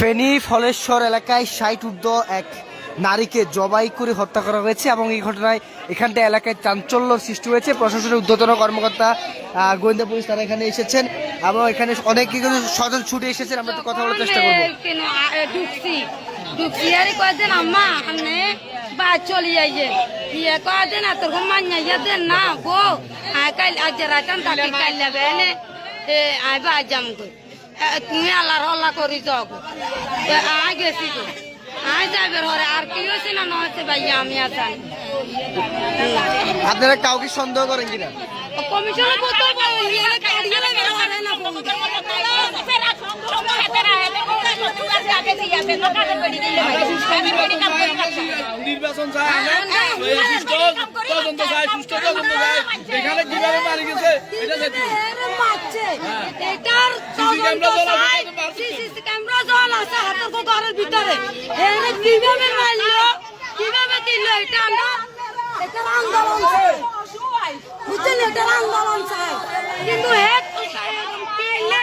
ফেনী ফলেশ্বর এলাকায় ষাট ঊর্ধ্ব এক নারীকে জবাই করে হত্যা করা হয়েছে এবং এই ঘটনায় এখানটা এলাকায় চাঞ্চল্য সৃষ্টি হয়েছে। প্রশাসনের ঊর্ধ্বতন কর্মকর্তা গোয়েন্দা পুলিশ তারা এখানে এসেছেন এবং এখানে অনেক স্বজন ছুটে এসেছেন। আমরা তো কথা বলার চেষ্টা করব। ইয়ে ইয়ে না গো। এ, তুমি আল্লাহর আল্লাহ করি যাও আয় গেছি গো আয় যাবে ঘরে আর কি হয়েছে না নয় ভাই আমি আসান আপনারা কাউকে সন্দেহ করেন কিনা কমিশনের কত ইয়ে নির্বাচন এখানে কীভাবে মারি গেছে এটা এটার সিসি ক্যামেরা জল আছে হাতের ঘরের ভিতরে। কীভাবে মারলো কীভাবে দিল এটা আমরা? এটার আন্দোলন চাই বুঝছেন এটার আন্দোলন চাই কিন্তু হেড তো চাই এরকম কিলে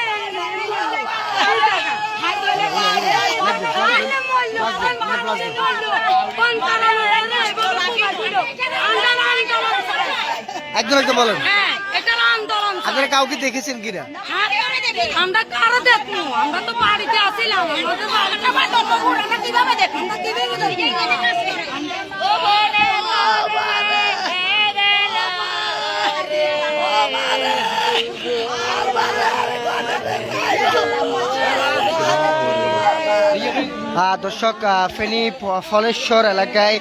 কোন কারণে? আন্দোলন চাই একদম একদম বলেন। হ্যাঁ আপনারা কাউকে দেখেছেন কিনা? হ্যাঁ, আমরা কারও দেখব? আমরা তো বাড়িতে আসিলাম। আমাদের কীভাবে দেখব? আমরা কীভাবে আহ, দর্শক আহ, ফেনী ফলেশ্বর এলাকায়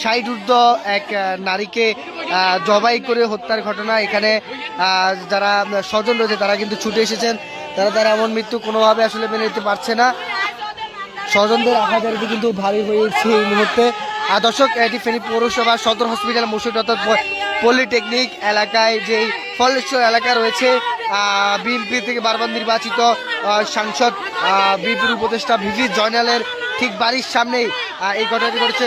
ষাট ঊর্ধ্ব এক নারীকে আহ, জবাই করে হত্যার ঘটনা। এখানে আহ, যারা স্বজন রয়েছে তারা কিন্তু ছুটে এসেছেন। তারা তারা এমন মৃত্যু কোনোভাবে আসলে মেনে নিতে পারছে না। স্বজনদের আঘাতের কিন্তু ভারী হয়ে উঠছে এই মুহূর্তে। আর দর্শক, এটি ফেনী পৌরসভা সদর হসপিটাল মুর্শিদ অর্থাৎ পলিটেকনিক এলাকায় যেই ফলেশ্বর এলাকা রয়েছে বিএনপি থেকে বারবার নির্বাচিত সাংসদ বিএনপির উপদেষ্টা ভিভি জয়নালের ঠিক বাড়ির সামনেই এই ঘটনাটি ঘটেছে।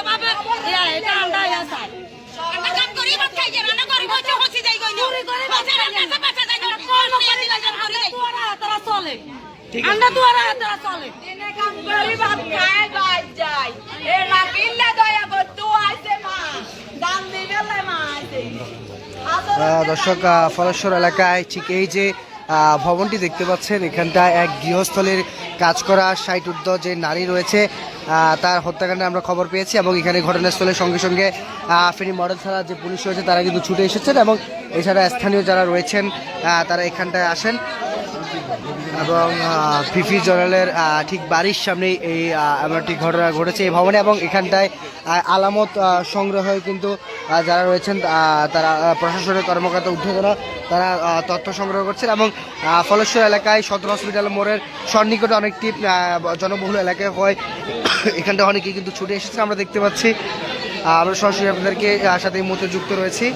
দর্শক ফলেশ্বর এলাকায় চলে। চলে। খায় এ না কিনলে দয়া তু আইছে মা। দাম দিবে মা আইছে। দর্শক ফলেশ্বর ঠিক এই যে ভবনটি দেখতে পাচ্ছেন। এখানটায় এক গৃহস্থলের কাজ করা ষাট ঊর্ধ্ব যে নারী রয়েছে তার হত্যাকাণ্ডে আমরা খবর পেয়েছি এবং এখানে ঘটনাস্থলের সঙ্গে সঙ্গে ফেনী মডেল থানার যে পুলিশ রয়েছে, তারা কিন্তু ছুটে এসেছেন এবং এছাড়া স্থানীয় যারা রয়েছেন তারা এখানটায় আসেন। এবং ফিফি জনালের ঠিক বাড়ির সামনেই এই আহ, এমন একটি ঘটনা ঘটেছে এই ভবনে এবং এখানটায় আলামত সংগ্রহ কিন্তু যারা রয়েছেন তারা প্রশাসনের কর্মকর্তা ঊর্ধ্বতরা তারা তথ্য সংগ্রহ করছেন এবং ফলেশ্বর এলাকায় সদর হসপিটাল মোড়ের সন্নিকটে অনেকটি জনবহুল এলাকায় হয়। এখানটা অনেকেই কিন্তু ছুটে এসেছে আমরা দেখতে পাচ্ছি। আমরা সরাসরি আপনাদেরকে সাথে মুহূর্তে যুক্ত রয়েছি।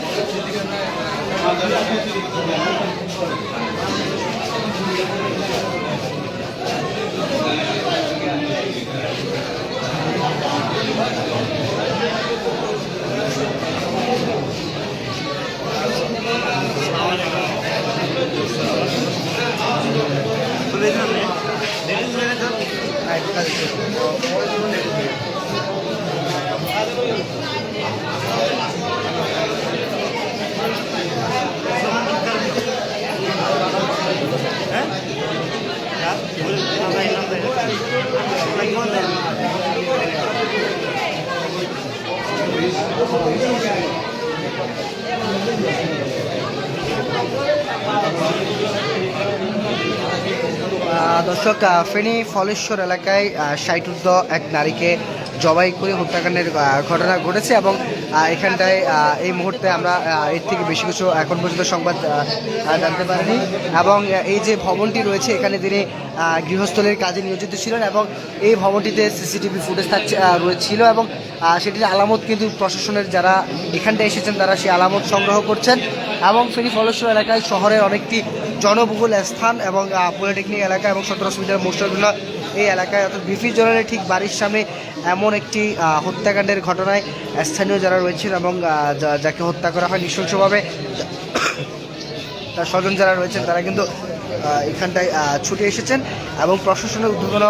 দর্শক ফেনী ফলেশ্বর এলাকায় ষাটুদ্ধ এক নারীকে জবাই করে হত্যাকাণ্ডের ঘটনা ঘটেছে এবং এখানটায় এই মুহূর্তে আমরা এর থেকে বেশি কিছু এখন পর্যন্ত সংবাদ জানতে পারিনি। এবং এই যে ভবনটি রয়েছে, এখানে তিনি গৃহস্থলের কাজে নিয়োজিত ছিলেন এবং এই ভবনটিতে সিসিটিভি ফুটেজ থাকছে রয়েছিল এবং সেটির আলামত কিন্তু প্রশাসনের যারা এখানটায় এসেছেন, তারা সেই আলামত সংগ্রহ করছেন। এবং ফেনী ফলেশ্বর এলাকায় শহরের অনেকটি জনবহুল স্থান এবং পলিটেকনিক এলাকা এবং সতেরো মিটার মোস্টারগুলো এই এলাকায় অর্থাৎ বিপি জলের ঠিক বাড়ির সামনে এমন একটি হত্যাকাণ্ডের ঘটনায় স্থানীয় যারা রয়েছেন এবং যাকে হত্যা করা হয় নৃশংসভাবে তার স্বজন যারা রয়েছেন তারা কিন্তু এখানটায় ছুটে এসেছেন এবং প্রশাসনের উদ্যোগন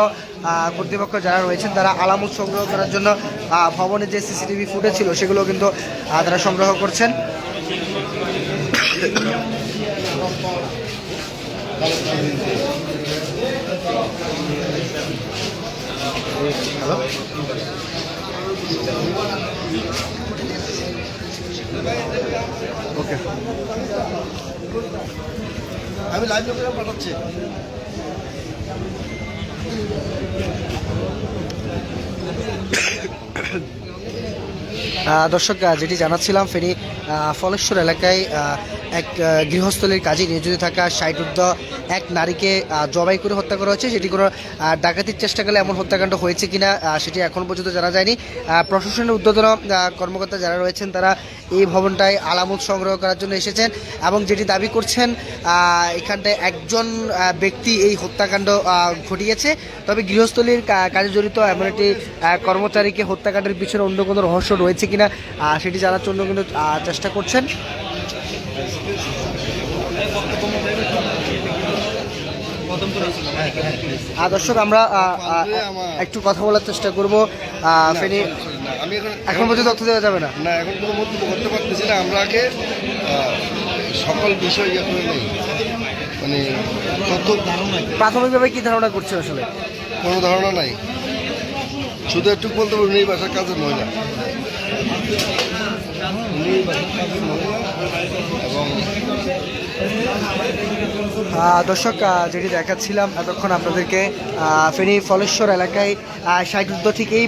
কর্তৃপক্ষ যারা রয়েছেন তারা আলামত সংগ্রহ করার জন্য ভবনে যে সিসিটিভি ফুটেজ ছিল সেগুলো কিন্তু তারা সংগ্রহ করছেন। হ্যালো ওকে আমি লাইভ লোকেশন পাঠাচ্ছি। দর্শক যেটি জানাচ্ছিলাম ফেনী আহ, ফলেশ্বর এলাকায় এক গৃহস্থলীর কাজে নিয়োজিত থাকা ষাটুদ্ধ এক নারীকে জবাই করে হত্যা করা হয়েছে। সেটি কোনো ডাকাতির চেষ্টা করলে এমন হত্যাকাণ্ড হয়েছে কিনা সেটি এখন পর্যন্ত জানা যায়নি। প্রশাসনের উদ্বোধন কর্মকর্তা যারা রয়েছেন, তারা এই ভবনটায় আলামত সংগ্রহ করার জন্য এসেছেন এবং যেটি দাবি করছেন এখানটায় একজন ব্যক্তি এই হত্যাকাণ্ড ঘটিয়েছে। তবে গৃহস্থলীর কাজে জড়িত এমন একটি কর্মচারীকে হত্যাকাণ্ডের পিছনে অন্য কোনো রহস্য রয়েছে কিনা সেটি জানার জন্য কিন্তু চেষ্টা করছেন। দর্শক আমরা একটু কথা বলার চেষ্টা করব। ফেনী আমি এখন পর্যন্ত তথ্য দেওয়া যাবে না? না এখন কোনো মন্তব্য করতে পারতেছি না। আমরা আগে সকল বিষয় ইয়ে করে নেই। মানে তথ্য প্রাথমিকভাবে কি ধারণা করছেন আসলে? কোনো ধারণা নাই। শুধু একটু বলতে পারবেন এই বাসার কাজের মহিলা এবং দর্শক যেটি দেখাচ্ছিলাম এতক্ষণ আপনাদেরকে ফেনী ফলেশ্বর এলাকায় সাইকুদ্ধ ঠিক এই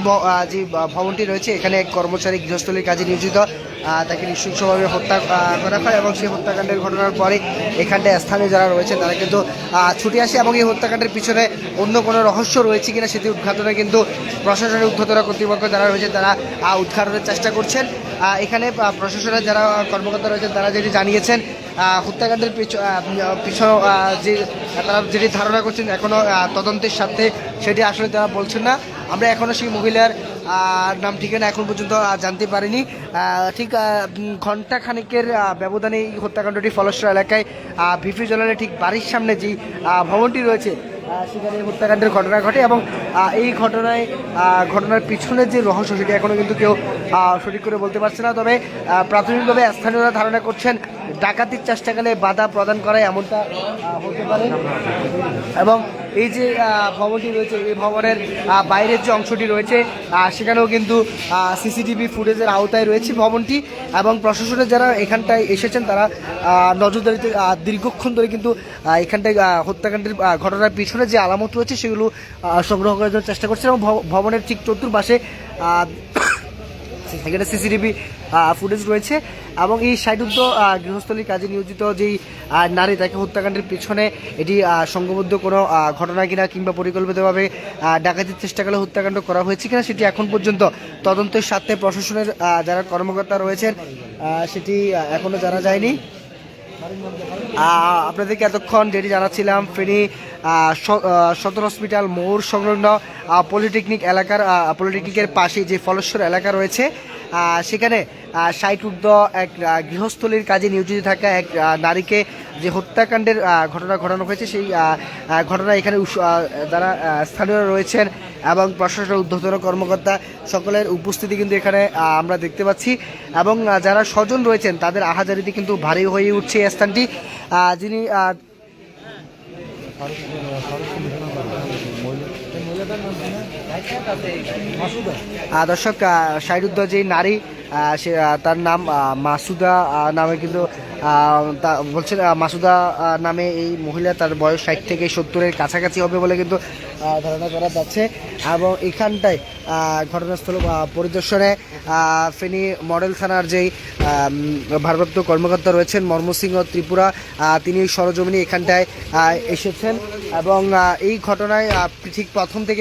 যে ভবনটি রয়েছে, এখানে এক কর্মচারী গৃহস্থলীর কাজে নিয়োজিত তাকে নৃশংসভাবে হত্যা করা হয় এবং সেই হত্যাকাণ্ডের ঘটনার পরে এখানটায় স্থানীয় যারা রয়েছে তারা কিন্তু ছুটে আসে এবং এই হত্যাকাণ্ডের পিছনে অন্য কোনো রহস্য রয়েছে কিনা সেটি উদ্ঘাটনে কিন্তু প্রশাসনের উদ্ধতরা কর্তৃপক্ষ যারা রয়েছে, তারা উদ্ঘাটনের চেষ্টা করছেন। এখানে প্রশাসনের যারা কর্মকর্তা রয়েছেন, তারা যেটি জানিয়েছেন হত্যাকাণ্ডের পিছনে যে তারা যেটি ধারণা করছেন এখনও তদন্তের সাথে সেটি আসলে তারা বলছেন না। আমরা এখনও সেই মহিলার নাম, ঠিকানা এখন পর্যন্ত জানতে পারিনি। ঠিক ঘণ্টা খানিকের ব্যবধানে এই হত্যাকাণ্ডটি ফলস্বর এলাকায় ভিপি জলানের ঠিক বাড়ির সামনে যেই ভবনটি রয়েছে সেখানে হত্যাকাণ্ডের ঘটনা ঘটে এবং এই ঘটনায় ঘটনার পিছনে যে রহস্য, সেটি এখনও কিন্তু কেউ সঠিক করে বলতে পারছে না। তবে প্রাথমিকভাবে স্থানীয়রা ধারণা করছেন ডাকাতির চেষ্টাকালে বাধা প্রদান করা এমনটা হতে পারে। এবং এই যে ভবনটি রয়েছে, এই ভবনের বাইরের যে অংশটি রয়েছে সেখানেও কিন্তু সিসিটিভি ফুটেজের আওতায় রয়েছে ভবনটি এবং প্রশাসনের যারা এখানটায় এসেছেন তারা নজরদারিতে দীর্ঘক্ষণ ধরে কিন্তু এখানটায় হত্যাকাণ্ডের ঘটনার পিছনে যে আলামত রয়েছে সেগুলো সংগ্রহ করার জন্য চেষ্টা করছে এবং ভব- ভবনের ঠিক চতুর্পাশে এখানে সিসিটিভি ফুটেজ রয়েছে এবং এই সাইডুদ্ধ গৃহস্থলীর কাজে নিয়োজিত যেই নারী, তাকে হত্যাকাণ্ডের পিছনে এটি সংঘবদ্ধ কোনো ঘটনা কিনা কিংবা পরিকল্পিতভাবে ডাকাতির চেষ্টা করে হত্যাকাণ্ড করা হয়েছে কিনা সেটি এখন পর্যন্ত তদন্তের স্বার্থে প্রশাসনের যারা কর্মকর্তা রয়েছেন সেটি এখনও জানা যায়নি। আপনাদেরকে এতক্ষণ যেটি জানাচ্ছিলাম, ফেনী সদর হসপিটাল, মোড় সংলগ্ন পলিটেকনিক এলাকার পলিটেকনিকের পাশে যে ফলেশ্বর এলাকা রয়েছে সেখানে ঊর্ধ্ব এক গৃহস্থলীর কাজে নিয়োজিত থাকা এক নারীকে যে হত্যাকাণ্ডের ঘটনা ঘটানো হয়েছে, সেই ঘটনা এখানে যারা স্থানীয় রয়েছেন এবং প্রশাসনের ঊর্ধ্বতন কর্মকর্তা সকলের উপস্থিতি কিন্তু এখানে আমরা দেখতে পাচ্ছি। এবং যারা স্বজন রয়েছেন, তাদের আহাজারিতে কিন্তু ভারী হয়ে উঠছে এই স্থানটি। যিনি দর্শক সাইরুদ্দ যে নারী সে তার নাম মাসুদা নামে কিন্তু বলছেন মাসুদা নামে এই মহিলা তার বয়স ষাট থেকে সত্তরের কাছাকাছি হবে বলে কিন্তু ধারণা করা যাচ্ছে। এবং এখানটায় ঘটনাস্থল পরিদর্শনে ফেনী মডেল থানার যেই ভারপ্রাপ্ত কর্মকর্তা রয়েছেন মর্মসিংহ ত্রিপুরা তিনি সরজমিনী এখানটায় এসেছেন। এবং এই ঘটনায় ঠিক প্রথম থেকে